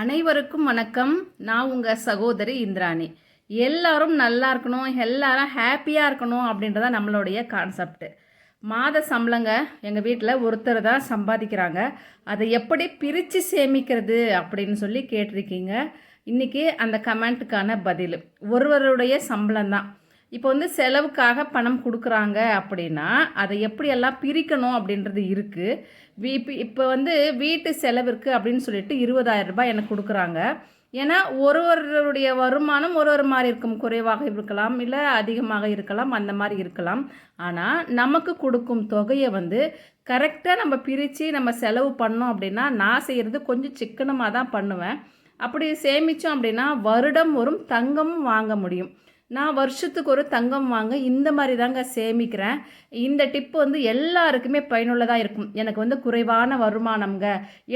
அனைவருக்கும் வணக்கம். நான் உங்கள் சகோதரி இந்திராணி. எல்லாரும் நல்லா இருக்கணும் எல்லாரும் ஹாப்பியாக இருக்கணும் அப்படின்றத நம்மளுடைய கான்செப்ட் மாத சம்பளங்க எங்கள் வீட்டில் ஒருத்தர் தான் சம்பாதிக்கிறாங்க. அதை எப்படி பிரித்து சேமிக்கிறது அப்படின்னு சொல்லி கேட்டிருக்கீங்க. இன்றைக்கி அந்த கமெண்ட்டுக்கான பதில். ஒருவருடைய சம்பளம் தான் இப்போ வந்து செலவுக்காக பணம் கொடுக்குறாங்க அப்படின்னா அதை எப்படியெல்லாம் பிரிக்கணும் அப்படின்றது இருக்குது வீ இப்போ வந்து வீட்டு செலவிற்கு அப்படின்னு சொல்லிட்டு இருபதாயிரம் ரூபாய் எனக்கு கொடுக்குறாங்க. ஏன்னா ஒரு ஒருவருடைய வருமானம் ஒரு ஒரு மாதிரி இருக்கும். குறைவாக இருக்கலாம் இல்லை அதிகமாக இருக்கலாம் அந்த மாதிரி இருக்கலாம். ஆனால் நமக்கு கொடுக்கும் தொகையை வந்து கரெக்டாக நம்ம பிரித்து நம்ம செலவு பண்ணோம் அப்படின்னா நான் செய்கிறது கொஞ்சம் சிக்கனமாக தான் பண்ணுவேன். அப்படி சேமித்தோம் அப்படின்னா வருடம் வரும் தங்கமும் வாங்க முடியும். நான் வருஷத்துக்கு ஒரு தங்கம் வாங்க இந்த மாதிரி தாங்க சேமிக்கிறேன். இந்த டிப்பு வந்து எல்லாருக்குமே பயனுள்ளதாக இருக்கும். எனக்கு வந்து குறைவான வருமானம்ங்க.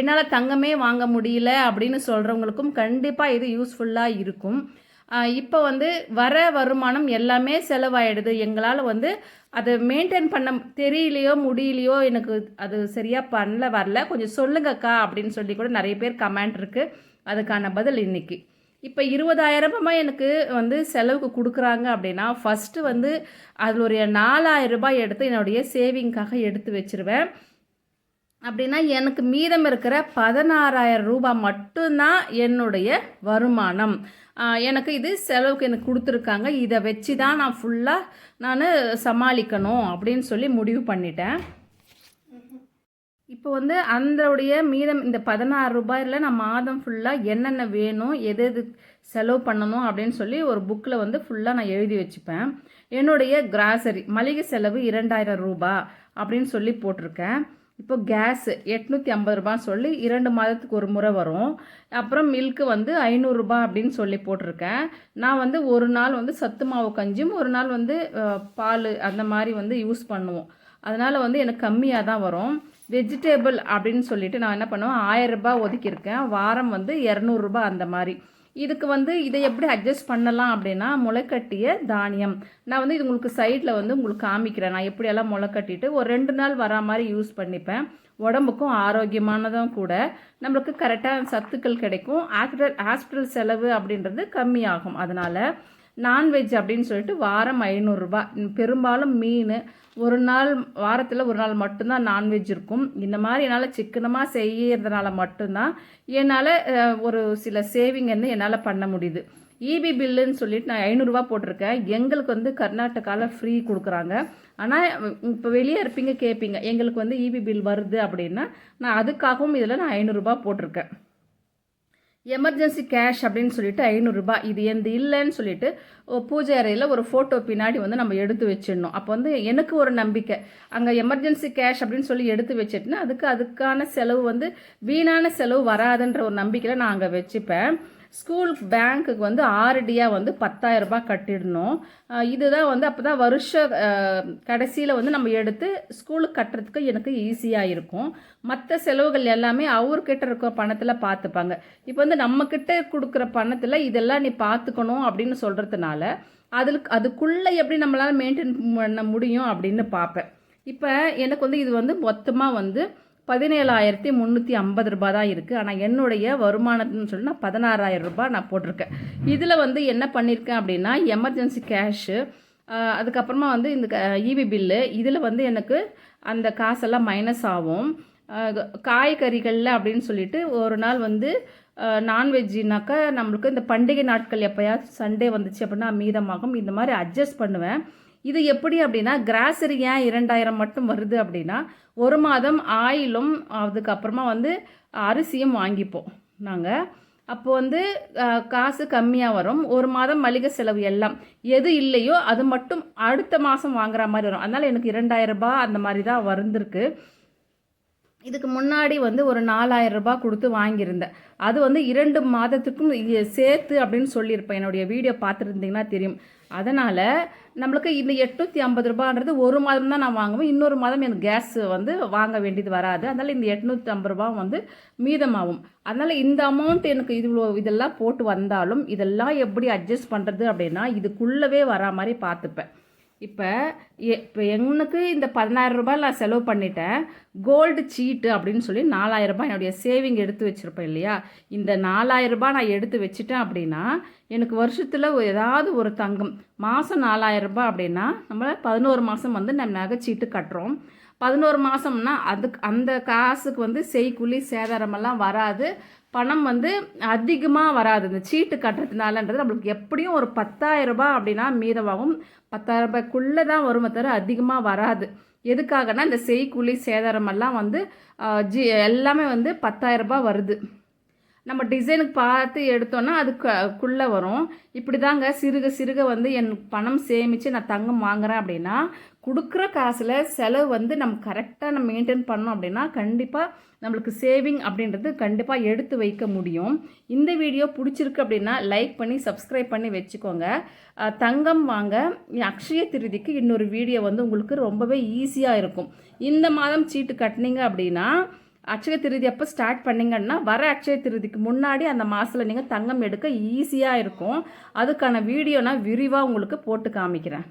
என்னால் தங்கமே வாங்க முடியல அப்படின்னு சொல்கிறவங்களுக்கும் கண்டிப்பாக இது யூஸ்ஃபுல்லாக இருக்கும். இப்போ வந்து வர வருமானம் எல்லாமே செலவாயிடுது. எங்களால் வந்து அதை மெயின்டைன் பண்ண தெரியலையோ முடியலையோ எனக்கு அது சரியாக பண்ணல வரல. கொஞ்சம் சொல்லுங்கக்கா அப்படின்னு சொல்லி கூட நிறைய பேர் கமெண்ட் இருக்குது அதுக்கான பதில் இன்றைக்கி இப்போ இருபதாயிரமா எனக்கு வந்து செலவுக்கு கொடுக்குறாங்க அப்படின்னா ஃபஸ்ட்டு வந்து அதில் ஒரு நாலாயிரம் ரூபாய் எடுத்து என்னுடைய சேவிங்காக எடுத்து வச்சுருவேன். அப்படின்னா எனக்கு மீதம் இருக்கிற பதினாறாயிரம் ரூபாய் மட்டும்தான் என்னுடைய வருமானம். எனக்கு இது செலவுக்கு எனக்கு கொடுத்துருக்காங்க. இதை வச்சு தான் நான் ஃபுல்லாக நான் சமாளிக்கணும் அப்படின்னு சொல்லி முடிவு பண்ணிட்டேன். இப்போ வந்து அந்தவுடைய மீதம் இந்த பதினாறு ரூபாயில் நான் மாதம் ஃபுல்லாக என்னென்ன வேணும் எது எது செலவு பண்ணணும் அப்படின்னு சொல்லி ஒரு புக்கில் வந்து ஃபுல்லாக நான் எழுதி வச்சுப்பேன். என்னுடைய கிராசரி மளிகை செலவு இரண்டாயிரம் ரூபா அப்படின்னு சொல்லி போட்டிருக்கேன். இப்போ கேஸு எட்நூற்றி ஐம்பது ரூபான்னு சொல்லி இரண்டு மாதத்துக்கு ஒரு முறை வரும். அப்புறம் மில்க்கு வந்து ஐநூறுரூபா அப்படின்னு சொல்லி போட்டிருக்கேன். நான் வந்து ஒரு நாள் வந்து சத்து மாவு கஞ்சியும் ஒரு நாள் வந்து பால் அந்த மாதிரி வந்து யூஸ் பண்ணுவோம். அதனால் வந்து எனக்கு கம்மியாக தான் வரும். வெஜிடேபிள் அப்படின்னு சொல்லிட்டு நான் என்ன பண்ணுவேன் ஆயரரூபா ஒதுக்கியிருக்கேன். வாரம் வந்து இரநூறுபா அந்த மாதிரி. இதுக்கு வந்து இதை எப்படி அட்ஜஸ்ட் பண்ணலாம் அப்படின்னா முளைக்கட்டிய தானியம். நான் வந்து இது உங்களுக்கு சைடில் வந்து உங்களுக்கு காமிக்கிறேன். நான் எப்படியெல்லாம் முளைக்கட்டிட்டு ஒரு ரெண்டு நாள் வரா மாதிரி யூஸ் பண்ணிப்பேன். உடம்புக்கும் ஆரோக்கியமானதும் கூட. நம்மளுக்கு கரெக்டாக சத்துக்கள் கிடைக்கும். ஹாஸ்பிட்டல் ஹாஸ்பிட்டல் செலவு அப்படின்றது கம்மியாகும். அதனால் நான்வெஜ் அப்படின்னு சொல்லிட்டு வாரம் ஐநூறுரூபா பெரும்பாலும் மீன் ஒரு நாள் வாரத்தில் ஒரு நாள் மட்டும்தான் நான்வெஜ் இருக்கும். இந்த மாதிரி என்னால் சிக்கனமாக செய்யறதுனால மட்டும்தான் என்னால் ஒரு சில சேவிங் வந்து என்னால் பண்ண முடியுது. இபி பில்லுன்னு சொல்லிட்டு நான் ஐநூறுரூவா போட்டிருக்கேன். எங்களுக்கு வந்து கர்நாடகாவில் ஃப்ரீ கொடுக்குறாங்க. ஆனால் இப்போ வெளியே இருப்பீங்க கேட்பீங்க எங்களுக்கு வந்து இபி பில் வருது அப்படின்னா நான் அதுக்காகவும் இதில் நான் ஐநூறுரூபா போட்டிருக்கேன். எமர்ஜென்சி கேஷ் அப்படின்னு சொல்லிட்டு ஐநூறுரூபா இது எந்த இல்லைன்னு சொல்லிட்டு பூஜை அறையில் ஒரு ஃபோட்டோ பின்னாடி வந்து நம்ம எடுத்து வச்சிடணும். அப்போ வந்து எனக்கு ஒரு நம்பிக்கை. அங்கே எமர்ஜென்சி கேஷ் அப்படின்னு சொல்லி எடுத்து வச்சிட்டுனா அதுக்கு அதுக்கான செலவு வந்து வீணான செலவு வராதுன்ற ஒரு நம்பிக்கையில் நான் அங்கே வச்சுப்பேன். ஸ்கூல் பேங்க்குக்கு வந்து ஆர்டியாக வந்து பத்தாயிரம் ரூபாய் கட்டிடணும். இதுதான் வந்து அப்போ தான் வருஷ கடைசியில் வந்து நம்ம எடுத்து ஸ்கூலுக்கு கட்டுறதுக்கு எனக்கு ஈஸியாக இருக்கும். மற்ற செலவுகள் எல்லாமே அவர்கிட்ட இருக்கிற பணத்தில் பார்த்துப்பாங்க இப்போ வந்து நம்மக்கிட்ட கொடுக்குற பணத்தில் இதெல்லாம் நீ பார்த்துக்கணும் அப்படின்னு சொல்கிறதுனால அதில் அதுக்குள்ளே எப்படி நம்மளால் மெயின்டைன் பண்ண முடியும் அப்படின்னு பார்ப்பேன் இப்போ எனக்கு வந்து இது வந்து மொத்தமாக வந்து பதினேழாயிரத்தி முந்நூற்றி ஐம்பது ரூபாய் தான் இருக்குது ஆனால் என்னுடைய வருமானத்துன்னு சொல்லி நான் பதினாறாயிரம் ரூபாய் நான் போட்டிருக்கேன். இதில் வந்து என்ன பண்ணியிருக்கேன் அப்படின்னா எமர்ஜென்சி கேஷு அதுக்கப்புறமா வந்து இந்த இபி பில்லு இதில் வந்து எனக்கு அந்த காசெல்லாம் மைனஸ் ஆகும். காய்கறிகளில் அப்படின்னு சொல்லிட்டு ஒரு நாள் வந்து நான்வெஜ்ஜினாக்கா நம்மளுக்கு இந்த பண்டிகை நாட்கள் எப்போயாவது சண்டே வந்துச்சு அப்படின்னா மீதமாகும். இந்த மாதிரி அட்ஜஸ்ட் பண்ணுவேன். இது எப்படி அப்படின்னா கிராசரி ஏன் இரண்டாயிரம் மட்டும் வருது அப்படின்னா ஒரு மாதம் ஆயிலும் அதுக்கப்புறமா வந்து அரிசியும் வாங்கிப்போம் நாங்கள் அப்போ வந்து காசு கம்மியாக வரும். ஒரு மாதம் மளிகை செலவு எல்லாம் எது இல்லையோ அது மட்டும் அடுத்த மாதம் வாங்குற மாதிரி வரும். அதனால் எனக்கு இரண்டாயிரம் ரூபாய் அந்த மாதிரி தான் வந்திருக்கு. இதுக்கு முன்னாடி வந்து ஒரு நாலாயிரம் ரூபாய் கொடுத்து வாங்கியிருந்தேன். அது வந்து இரண்டு மாதத்துக்கும் சேர்த்து அப்படின்னு சொல்லியிருப்பேன். என்னுடைய வீடியோ பார்த்துருந்தீங்கன்னா தெரியும். அதனால் நம்மளுக்கு இந்த எட்நூற்றி ஐம்பது ரூபான்றது ஒரு மாதம் தான் நான் வாங்குவேன். இன்னொரு மாதம் எனக்கு கேஸ் வந்து வாங்க வேண்டியது வராது. அதனால் இந்த எட்நூற்றி ஐம்பது ரூபா வந்து மீதமாகும். அதனால் இந்த அமௌண்ட் எனக்கு இவ்வளோ இதெல்லாம் போட்டு வந்தாலும் இதெல்லாம் எப்படி அட்ஜஸ்ட் பண்ணுறது அப்படின்னா இதுக்குள்ளவே வரா மாதிரி பார்த்துப்பேன். இப்போ இப்போ எனக்கு இந்த பதினாயிரம் ரூபாய் நான் செலவு பண்ணிட்டேன். கோல்டு சீட்டு அப்படின்னு சொல்லி நாலாயிரம் ரூபாய் என்னுடைய சேவிங் எடுத்து வச்சுருப்பேன் இல்லையா? இந்த நாலாயிரம் ரூபாய் நான் எடுத்து வச்சுட்டேன் அப்படின்னா எனக்கு வருஷத்தில் ஏதாவது ஒரு தங்கம் மாதம் நாலாயிரம் ரூபாய் அப்படின்னா நம்ம பதினோரு மாதம் வந்து நம்ம நகைச்சீட்டு கட்டுறோம். பதினோரு மாதம்னா அதுக்கு அந்த காசுக்கு வந்து செய்கூலி சேதாரமெல்லாம் வராது. பணம் வந்து அதிகமாக வராது. இந்த சீட்டு கட்டுறதுனாலன்றது நம்மளுக்கு எப்படியும் ஒரு பத்தாயிரம் ரூபாய் அப்படின்னா மீதமாகும் பத்தாயிரம் ரூபாய்க்குள்ளே தான் வருமே தவிர அதிகமாக வராது. எதுக்காகனா இந்த செய்கூலி சேதாரமெல்லாம் வந்து ஜி எல்லாமே வந்து பத்தாயிரம் ரூபாய் வருது. நம்ம டிசைனுக்கு பார்த்து எடுத்தோன்னா அதுக்குள்ளே வரும். இப்படி தாங்க சிறுக சிறுக வந்து என் பணம் சேமித்து நான் தங்கம் வாங்குறேன் அப்படின்னா கொடுக்குற காசில் செலவு வந்து நம்ம கரெக்டாக நம்ம மெயின்டைன் பண்ணோம் அப்படின்னா கண்டிப்பாக நம்மளுக்கு சேவிங் அப்படின்றது கண்டிப்பாக எடுத்து வைக்க முடியும். இந்த வீடியோ பிடிச்சிருக்கு அப்படின்னா லைக் பண்ணி சப்ஸ்கிரைப் பண்ணி வச்சுக்கோங்க. தங்கம் வாங்க அக்ஷய திருதிக்கு இன்னொரு வீடியோ வந்து உங்களுக்கு ரொம்பவே ஈஸியாக இருக்கும். இந்த மாதம் சீட்டு கட்டினீங்க அப்படின்னா அக்ஷய திருதி எப்போ ஸ்டார்ட் பண்ணிங்கன்னா வர அக்ஷய திருதிக்கு முன்னாடி அந்த மாதத்தில் நீங்கள் தங்கம் எடுக்க ஈஸியாக இருக்கும். அதுக்கான வீடியோ நான் விரிவாக உங்களுக்கு போட்டு காமிக்கிறேன்.